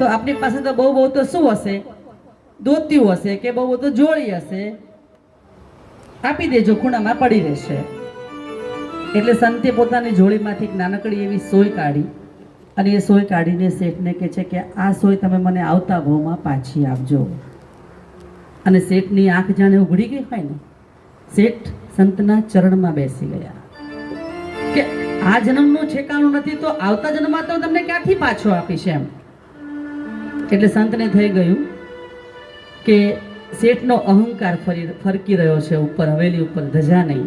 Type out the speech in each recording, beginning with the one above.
તો આપની પાસે તો બહુ બહુ તો શું હશે? દોત્યું હશે કે બહુ તો જોડી હશે? આપી દેજો, ખૂણામાં પડી રહેશે. એટલે સંતે પોતાની જોડીમાંથી નાનકડી એવી સોય કાઢી અને એ સોય કાઢીને શેઠને કહે છે કે આ સોય તમે મને આવતા ભાવમાં પાછી આપજો. અને શેઠની આંખ જાણે ઉઘડી ગઈ હોય ને, શેઠ સંતના ચરણમાં બેસી ગયા. કે આ જન્મનું ઠેકાણું નથી તો આવતા જન્મમાં તો તમને ક્યાંથી પાછો આપીશ એમ? એટલે સંતને થઈ ગયું કે શેઠનો અહંકાર ફરી ફરકી રહ્યો છે ઉપર, હવેલી ઉપર, ધજા નહીં.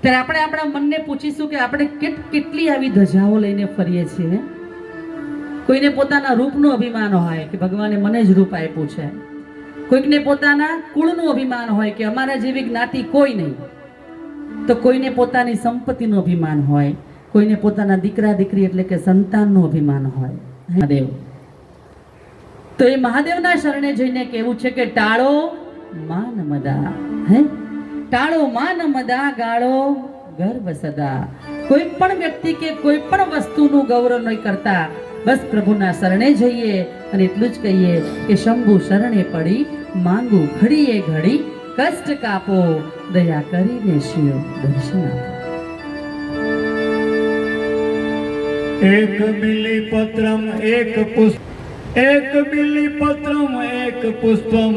ત્યારે આપણે આપણા મનને પૂછીશું કે આપણે કેટ કેટલી આવી ધજાઓ લઈને ફરીએ છીએ? કોઈને પોતાના રૂપનું અભિમાન હોય કે ભગવાને મને જ રૂપ આપ્યું છે? કોઈકને પોતાના કુળનું અભિમાન હોય કે અમારા જેવી જ્ઞાતિ કોઈ નહીં. તો કોઈને પોતાની સંપત્તિનું અભિમાન હોય, કોઈને પોતાના દીકરા દીકરી એટલે કે સંતાનનું અભિમાન હોય. મહાદેવ. તો એ મહાદેવના શરણે જઈને કેવું છે કે ટાળો માન મદા, હે? ટાળો માન મદા, ગાળો ગર્વ સદા. કોઈ પણ વ્યક્તિ કે કોઈ પણ વસ્તુનું ગૌરવ નહીં કરતા, બસ પ્રભુના શરણે જઈએ અને એટલું જ કહીએ કે શંભુ શરણે પડી, માંગુ ઘડીએ ઘડી, કષ્ટ કાપો, દયા કરીને શિવ દર્શન એક મિલી પત્રમ એક પુષ્પ એક બિલી પત્રમ એક પુષ્પમ